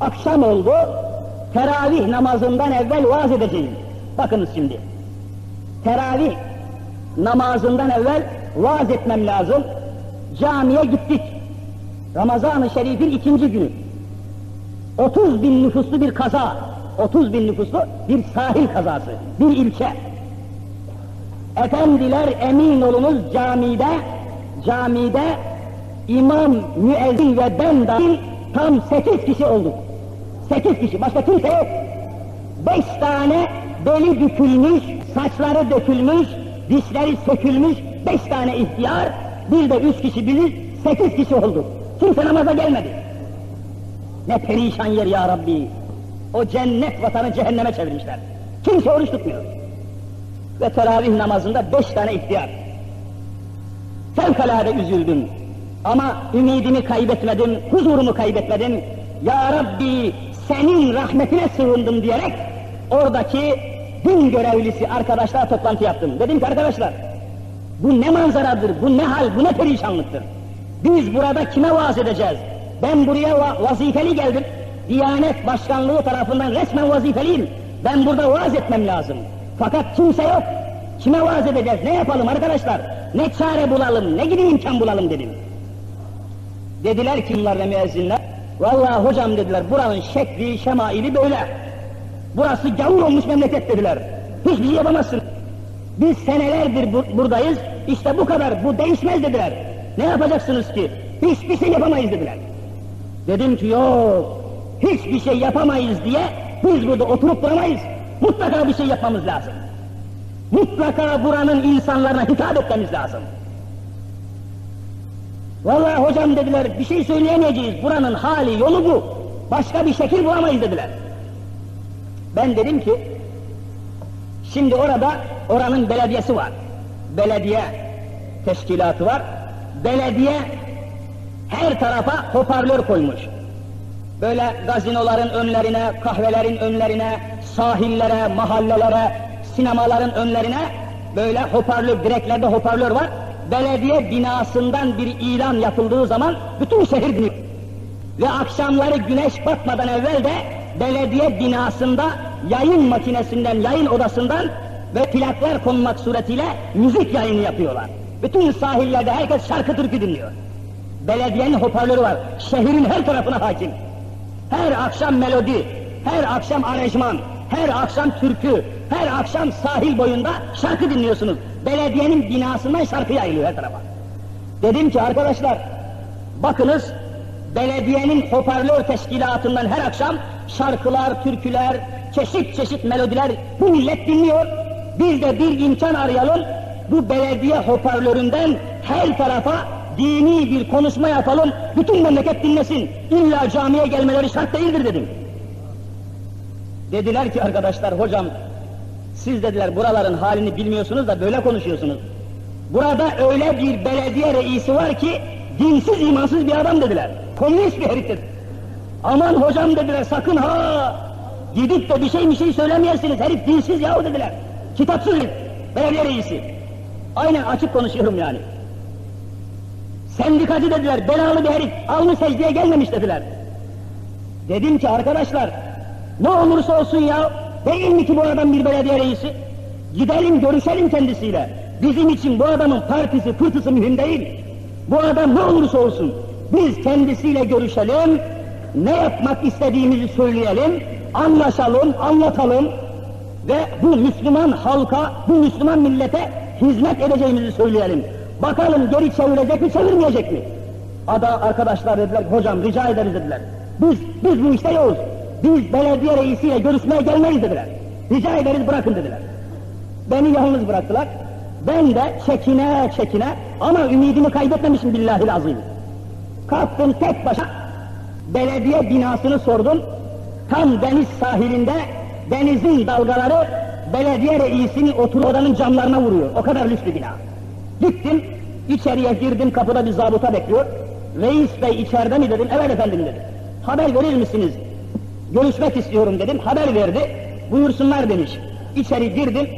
Akşam oldu, teravih namazından evvel vaaz edeceğim. Bakınız şimdi. Teravih namazından evvel vaaz etmem lazım. Camiye gittik. Ramazan-ı Şerif'in ikinci günü. 30 bin nüfuslu bir kaza, 30 bin nüfuslu bir sahil kazası, bir ilçe. Efendiler emin olunuz camide, camide imam, müezzin ve ben dahil tam sekiz kişi olduk. Sekiz kişi, başka kimse yok. Beş tane beli bükülmüş, saçları dökülmüş, dişleri sökülmüş, beş tane ihtiyar, bir de üç kişi bilir, sekiz kişi olduk. Kimse namaza gelmedi. Ne perişan yer ya Rabbi. O cennet vatanı cehenneme çevirmişler. Kimse oruç tutmuyor. Ve teravih namazında beş tane ihtiyar. Fevkalade üzüldüm. Ama ümidimi kaybetmedim, huzurumu kaybetmedim. Ya Rabbi senin rahmetine sığındım diyerek oradaki din görevlisi arkadaşlar toplantı yaptım. Dedim ki arkadaşlar bu ne manzaradır, bu ne hal, bu ne perişanlıktır. Biz burada kime vaaz edeceğiz? Ben buraya va- vazifeli geldim. Diyanet Başkanlığı tarafından resmen vazifeliyim. Ben burada vaaz etmem lazım. Fakat kimse yok. Kime vaaz edeceğiz? Ne yapalım arkadaşlar? Ne çare bulalım, ne gibi imkan bulalım dedim. Dediler ki bunlar müezzinler, vallahi hocam dediler buranın şekli, şemaili böyle. Burası gavur olmuş memleket dediler. Hiçbir şey yapamazsın. Biz senelerdir bu- buradayız, işte bu kadar, bu değişmez dediler. Ne yapacaksınız ki? Hiçbir şey yapamayız dediler. Dedim ki yok, hiçbir şey yapamayız diye biz burada oturup duramayız. Mutlaka bir şey yapmamız lazım. Mutlaka buranın insanlarına hitap etmemiz lazım. Vallahi hocam dediler bir şey söyleyemeyeceğiz. Buranın hali yolu bu. Başka bir şekil bulamayız dediler. Ben dedim ki şimdi orada oranın belediyesi var. Belediye teşkilatı var. Belediye her tarafa hoparlör koymuş. Böyle gazinoların önlerine, kahvelerin önlerine, sahillere, mahallelere, sinemaların önlerine böyle hoparlör, direklerde hoparlör var. Belediye binasından bir ilan yapıldığı zaman bütün şehir dinliyor. Ve akşamları güneş batmadan evvel de belediye binasında yayın makinesinden, yayın odasından ve plaklar konmak suretiyle müzik yayını yapıyorlar. Bütün sahillerde herkes şarkı türkü dinliyor. Belediyenin hoparlörü var, şehrin her tarafına hakim. Her akşam melodi, her akşam aranjman, her akşam türkü, her akşam sahil boyunda şarkı dinliyorsunuz. Belediyenin binasından şarkı yayılıyor her tarafa. Dedim ki arkadaşlar, bakınız belediyenin hoparlör teşkilatından her akşam şarkılar, türküler, çeşit çeşit melodiler bu millet dinliyor. Biz de bir imkan arayalım, bu belediye hoparlöründen her tarafa dini bir konuşma yapalım, bütün memleket dinlesin. İlla camiye gelmeleri şart değildir dedim. Dediler ki arkadaşlar, hocam siz dediler buraların halini bilmiyorsunuz da böyle konuşuyorsunuz. Burada öyle bir belediye reisi var ki dinsiz imansız bir adam dediler. Komünist bir herif dedi. Aman hocam dediler sakın ha! Gidip de bir şey bir şey söylemeyesiniz herif dinsiz yahu dediler. Kitapsız herif, belediye reisi. Aynen açık konuşuyorum yani. Sendikacı dediler, belalı bir herif, alnı secdeye gelmemiş dediler. Dedim ki arkadaşlar, ne olursa olsun ya, değil mi ki bu adam bir belediye reisi? Gidelim görüşelim kendisiyle. Bizim için bu adamın partisi, fırtısı mühim değil. Bu adam ne olursa olsun, biz kendisiyle görüşelim, ne yapmak istediğimizi söyleyelim, anlaşalım, anlatalım ve bu Müslüman halka, bu Müslüman millete hizmet edeceğimizi söyleyelim. Bakalım geri çevirecek mi, çevirmeyecek mi? Ada arkadaşlar dediler, hocam rica ederiz dediler. Biz, biz bu işte yokuz. Biz belediye reisiyle görüşmeye gelmeyiz dediler. Rica ederiz bırakın dediler. Beni yalnız bıraktılar. Ben de çekine çekine ama ümidimi kaybetmemişim billahi azim. Kalktım tek başa belediye binasını sordum. Tam deniz sahilinde denizin dalgaları belediye reisinin otur odanın camlarına vuruyor. O kadar lüks bir bina. Gittim, içeriye girdim, kapıda bir zabıta bekliyor. Reis bey içeride mi dedim, evet efendim dedi. Haber verir misiniz? Görüşmek istiyorum dedim, haber verdi. Buyursunlar demiş. İçeri girdim,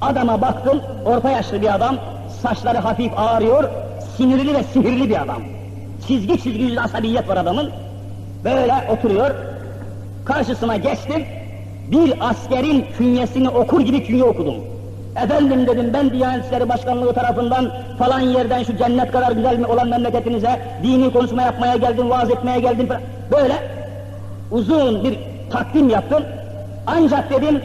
adama baktım, orta yaşlı bir adam, saçları hafif ağrıyor, sinirli ve sihirli bir adam. Çizgi çizgi yüzlü asabiyet var adamın. Böyle oturuyor, Karşısına geçtim, bir askerin künyesini okur gibi künye okudum. Efendim dedim ben Diyanet İşleri Başkanlığı tarafından falan yerden şu cennet kadar güzel olan memleketinize dini konuşma yapmaya geldim, vaaz etmeye geldim falan. Böyle uzun bir takdim yaptım. Ancak dedim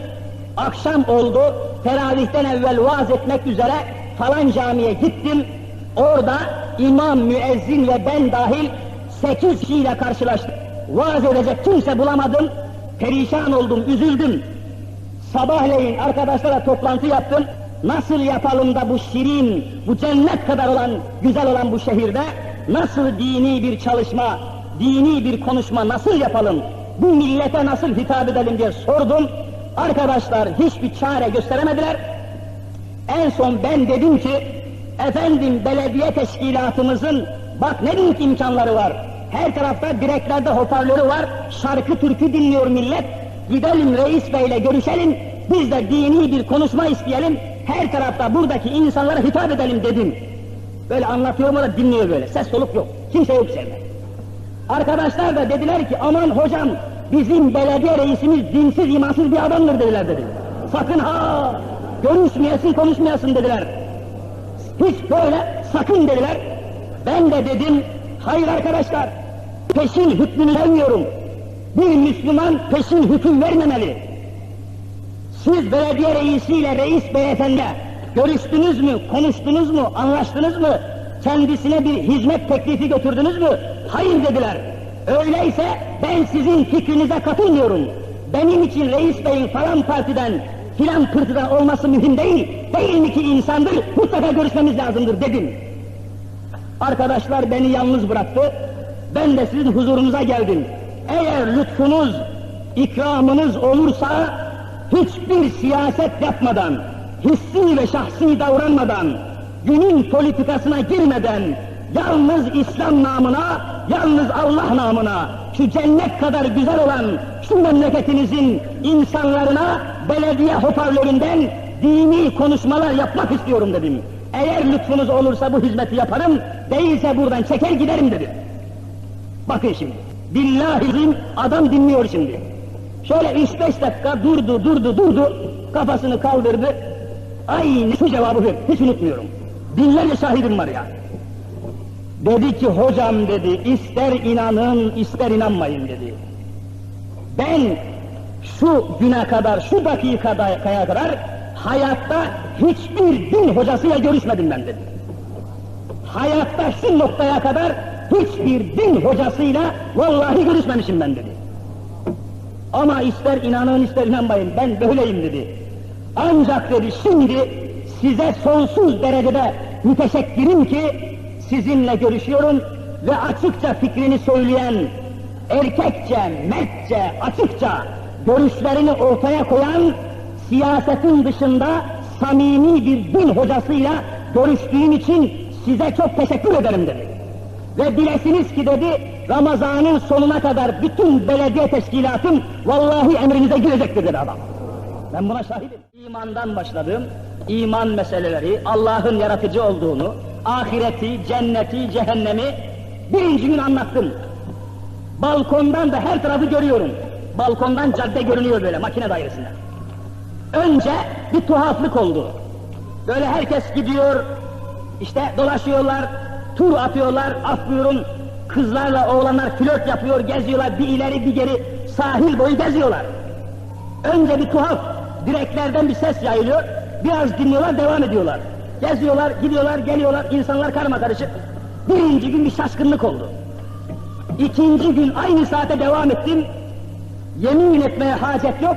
akşam oldu, teravihten evvel vaaz etmek üzere falan camiye gittim. Orada imam, müezzin ve ben dahil sekiz kişiyle karşılaştım. Vaaz edecek kimse bulamadım. Perişan oldum, üzüldüm. Sabahleyin arkadaşlara toplantı yaptım. Nasıl yapalım da bu şirin, bu cennet kadar olan, güzel olan bu şehirde nasıl dini bir çalışma, dini bir konuşma nasıl yapalım? Bu millete nasıl hitap edelim diye sordum. Arkadaşlar hiçbir çare gösteremediler. En son ben dedim ki, efendim belediye teşkilatımızın bak ne büyük imkanları var. Her tarafta direklerde hoparlörü var, şarkı türkü dinliyor millet. Gidelim reis beyle görüşelim, biz de dini bir konuşma isteyelim, her tarafta buradaki insanlara hitap edelim dedim. Böyle anlatıyorum o da dinliyor böyle, ses soluk yok, kimse yok içeride. Arkadaşlar da dediler ki aman hocam bizim belediye reisimiz dinsiz imansız bir adamdır dediler dedi. Sakın ha görüşmeyesin konuşmayasın dediler. Hiç böyle sakın dediler. Ben de dedim hayır arkadaşlar peşin hükmünü vermiyorum. Bir Müslüman peşin hüküm vermemeli. Siz belediye reisiyle reis beyefendi görüştünüz mü, konuştunuz mu, anlaştınız mı? Kendisine bir hizmet teklifi götürdünüz mü? Hayır dediler. Öyleyse ben sizin fikrinize katılmıyorum. Benim için reis beyin falan partiden, filan pırtıdan olması mühim değil. Değil mi ki insandır, mutlaka görüşmemiz lazımdır dedim. Arkadaşlar beni yalnız bıraktı. Ben de sizin huzurunuza geldim. Eğer lütfunuz, ikramınız olursa hiçbir siyaset yapmadan, hissi ve şahsi davranmadan, günün politikasına girmeden, yalnız İslam namına, yalnız Allah namına, şu cennet kadar güzel olan şu memleketinizin insanlarına belediye hoparlöründen dini konuşmalar yapmak istiyorum dedim. Eğer lütfunuz olursa bu hizmeti yaparım, değilse buradan çeker giderim dedim. Bakın şimdi, billahi adam dinliyor şimdi. Şöyle üç beş dakika durdu, durdu, durdu, kafasını kaldırdı. Aynı şu cevabı ver, hiç unutmuyorum. Binlerce şahidim var ya. Dedi ki hocam dedi, ister inanın, ister inanmayın dedi. Ben şu güne kadar, şu dakikaya kadar hayatta hiçbir din hocasıyla görüşmedim ben dedi. Hayatta şu noktaya kadar hiçbir din hocasıyla vallahi görüşmemişim ben dedi. Ama ister inanın ister inanmayın ben böyleyim dedi. Ancak dedi şimdi size sonsuz derecede müteşekkirim ki sizinle görüşüyorum ve açıkça fikrini söyleyen, erkekçe, mertçe, açıkça görüşlerini ortaya koyan, siyasetin dışında samimi bir din hocasıyla görüştüğüm için size çok teşekkür ederim dedi. Ve bilesiniz ki dedi, Ramazan'ın sonuna kadar bütün belediye teşkilatım vallahi emrinize girecektir dedi adam. Ben buna şahidim. İmandan başladım, iman meseleleri, Allah'ın yaratıcı olduğunu, ahireti, cenneti, cehennemi birinci gün anlattım. Balkondan da her tarafı görüyorum. Balkondan cadde görünüyor böyle makine dairesinden. Önce bir tuhaflık oldu. Böyle herkes gidiyor, işte dolaşıyorlar, tur atıyorlar, af kızlarla oğlanlar flört yapıyor, geziyorlar, bir ileri bir geri sahil boyu geziyorlar. Önce bir tuhaf, direklerden bir ses yayılıyor, biraz dinliyorlar, devam ediyorlar. Geziyorlar, gidiyorlar, geliyorlar, insanlar karma karışık. Birinci gün bir şaşkınlık oldu. İkinci gün aynı saate devam ettim, yemin etmeye hacet yok,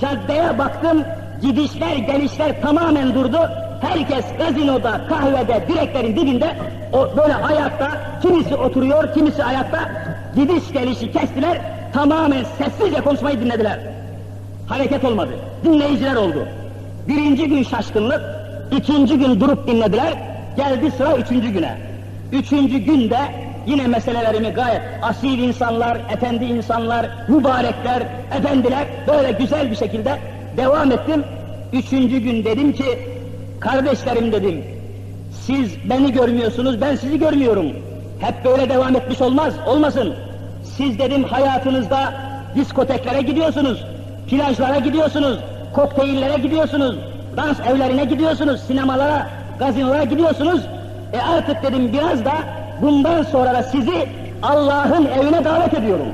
caddeye baktım, gidişler gelişler tamamen durdu, herkes gazinoda, kahvede, direklerin dibinde, o böyle ayakta, kimisi oturuyor, kimisi ayakta, gidiş gelişi kestiler, tamamen sessizce konuşmayı dinlediler. Hareket olmadı, dinleyiciler oldu. Birinci gün şaşkınlık, ikinci gün durup dinlediler, geldi sıra üçüncü güne. Üçüncü günde yine meselelerimi gayet asil insanlar, efendi insanlar, mübarekler, efendiler böyle güzel bir şekilde devam ettim. Üçüncü gün dedim ki, kardeşlerim dedim, siz beni görmüyorsunuz, ben sizi görmüyorum. Hep böyle devam etmiş olmaz, olmasın. Siz dedim hayatınızda diskoteklere gidiyorsunuz, plajlara gidiyorsunuz, kokteyllere gidiyorsunuz, dans evlerine gidiyorsunuz, sinemalara, gazinolara gidiyorsunuz. E artık dedim biraz da bundan sonra da sizi Allah'ın evine davet ediyorum.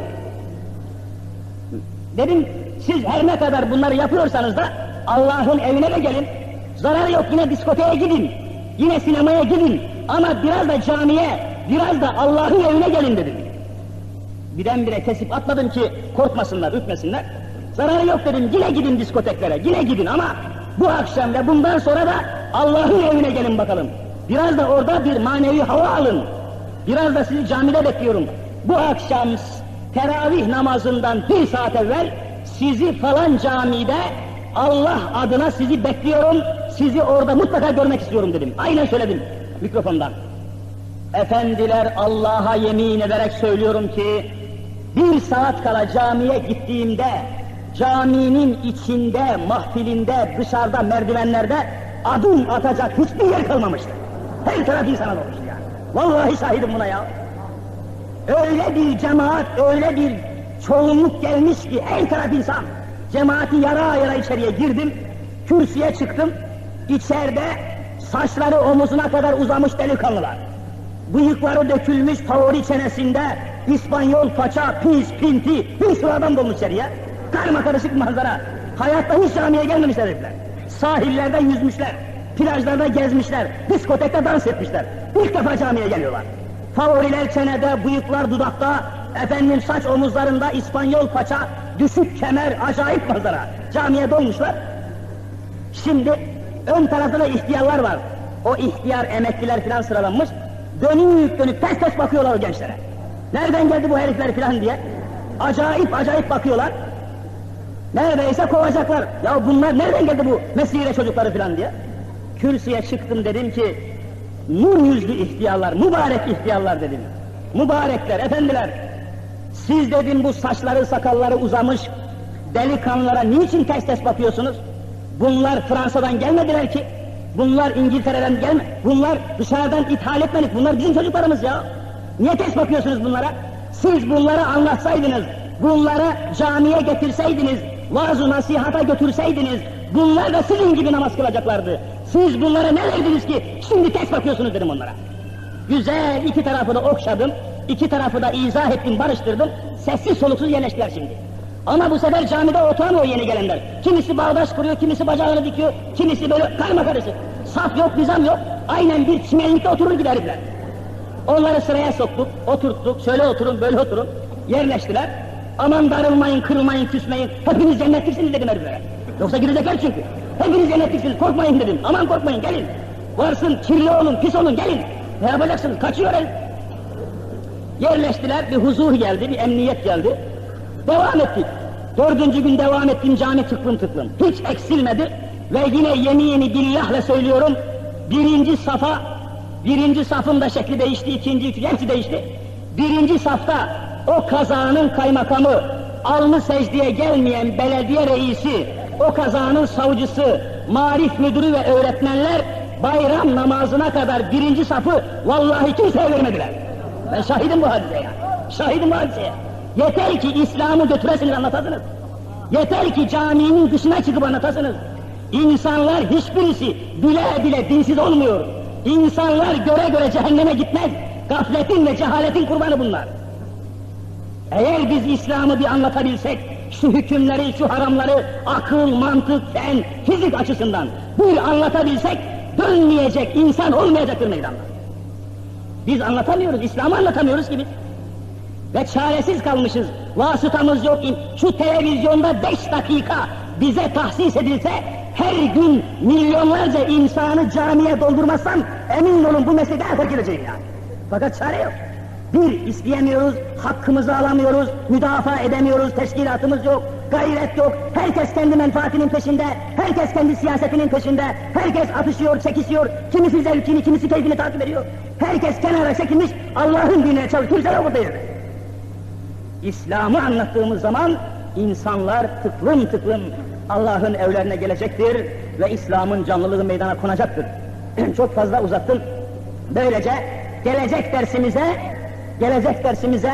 Dedim siz her ne kadar bunları yapıyorsanız da Allah'ın evine de gelin. Zararı yok yine diskoteye gidin. Yine sinemaya gidin. Ama biraz da camiye, biraz da Allah'ın evine gelin dedim. Birdenbire kesip atmadım ki korkmasınlar, ürkmesinler. Zararı yok dedim, yine gidin diskoteklere, yine gidin ama bu akşam ve bundan sonra da Allah'ın evine gelin bakalım. Biraz da orada bir manevi hava alın. Biraz da sizi camide bekliyorum. Bu akşam teravih namazından bir saat evvel sizi falan camide Allah adına sizi bekliyorum, sizi orada mutlaka görmek istiyorum dedim. Aynen söyledim mikrofondan. Efendiler Allah'a yemin ederek söylüyorum ki bir saat kala camiye gittiğimde caminin içinde, mahfilinde, dışarıda, merdivenlerde adım atacak hiçbir yer kalmamıştı. Her taraf insana dolmuştu yani. Vallahi şahidim buna ya. Öyle bir cemaat, öyle bir çoğunluk gelmiş ki her taraf insan. Cemaati yara yara içeriye girdim, kürsüye çıktım. İçeride saçları omuzuna kadar uzamış delikanlılar. Bıyıkları dökülmüş favori çenesinde İspanyol paça, pis, pinti, bir sürü adam dolmuş içeriye. Karma karışık manzara. Hayatta hiç camiye gelmemişler herifler. Sahillerde yüzmüşler, plajlarda gezmişler, diskotekte dans etmişler. İlk defa camiye geliyorlar. Favoriler çenede, bıyıklar dudakta, efendim saç omuzlarında İspanyol paça, düşük kemer, acayip manzara. Camiye dolmuşlar. Şimdi ön tarafta da ihtiyarlar var. O ihtiyar emekliler filan sıralanmış. Dönüp dönüp ters ters bakıyorlar o gençlere. Nereden geldi bu herifler filan diye. Acayip acayip bakıyorlar. Neredeyse kovacaklar. Ya bunlar nereden geldi bu mesire çocukları filan diye. Kürsüye çıktım dedim ki nur yüzlü ihtiyarlar, mübarek ihtiyarlar dedim. Mübarekler, efendiler. Siz dedim bu saçları sakalları uzamış delikanlılara niçin ters ters bakıyorsunuz? Bunlar Fransa'dan gelmediler ki. Bunlar İngiltere'den gelme. Bunlar dışarıdan ithal etmedik. Bunlar bizim çocuklarımız ya. Niye ters bakıyorsunuz bunlara? Siz bunlara anlatsaydınız, bunlara camiye getirseydiniz, vaaz nasihata götürseydiniz, bunlar da sizin gibi namaz kılacaklardı. Siz bunlara ne verdiniz ki şimdi ters bakıyorsunuz dedim onlara. Güzel iki tarafı da okşadım, iki tarafı da izah ettim, barıştırdım, sessiz soluksuz yerleştiler şimdi. Ama bu sefer camide oturamıyor yeni gelenler. Kimisi bağdaş kuruyor, kimisi bacağını dikiyor, kimisi böyle karma karışık. Saf yok, nizam yok, aynen bir çimenlikte oturur gibi herifler. Onları sıraya soktuk, oturttuk, şöyle oturun, böyle oturun, yerleştiler. Aman darılmayın, kırılmayın, küsmeyin, hepiniz cennetliksiniz dedim heriflere. Yoksa gidecekler çünkü. Hepiniz cennetliksiniz, korkmayın dedim. Aman korkmayın, gelin. Varsın, kirli olun, pis olun, gelin. Ne yapacaksınız, kaçıyor el. Yerleştiler, bir huzur geldi, bir emniyet geldi. Devam ettik. Dördüncü gün devam ettim, cami tıklım tıklım. Hiç eksilmedi ve yine yemini billahla söylüyorum, birinci safa, birinci safın da şekli değişti, ikinci, üçüncü, hepsi değişti. Birinci safta o kazanın kaymakamı, alnı secdeye gelmeyen belediye reisi, o kazanın savcısı, marif müdürü ve öğretmenler bayram namazına kadar birinci safı vallahi kimseye vermediler. Ben şahidim bu hadiseye. Şahidim bu hadiseye. Yeter ki İslam'ı götüresiniz anlatasınız. Yeter ki caminin dışına çıkıp anlatasınız. İnsanlar hiçbirisi bile bile dinsiz olmuyor. İnsanlar göre göre cehenneme gitmez. Gafletin ve cehaletin kurbanı bunlar. Eğer biz İslam'ı bir anlatabilsek, şu hükümleri, şu haramları akıl, mantık, fen, fizik açısından bir anlatabilsek, dönmeyecek insan olmayacaktır meydanda. Biz anlatamıyoruz, İslam'ı anlatamıyoruz ki biz. Ve çaresiz kalmışız, vasıtamız yok. Şu televizyonda beş dakika bize tahsis edilse, her gün milyonlarca insanı camiye doldurmazsam, emin olun bu meslekte terk edeceğim yani. Fakat çare yok. Bir, isteyemiyoruz, hakkımızı alamıyoruz, müdafaa edemiyoruz, teşkilatımız yok, gayret yok, herkes kendi menfaatinin peşinde, herkes kendi siyasetinin peşinde, herkes atışıyor, çekişiyor, kimisi zevkini, kimisi keyfini takip ediyor. Herkes kenara çekilmiş, Allah'ın dinine çalışıyor, kimse yok yerde. İslam'ı anlattığımız zaman insanlar tıklım tıklım Allah'ın evlerine gelecektir ve İslam'ın canlılığı meydana konacaktır. Çok fazla uzattım. Böylece gelecek dersimize, gelecek dersimize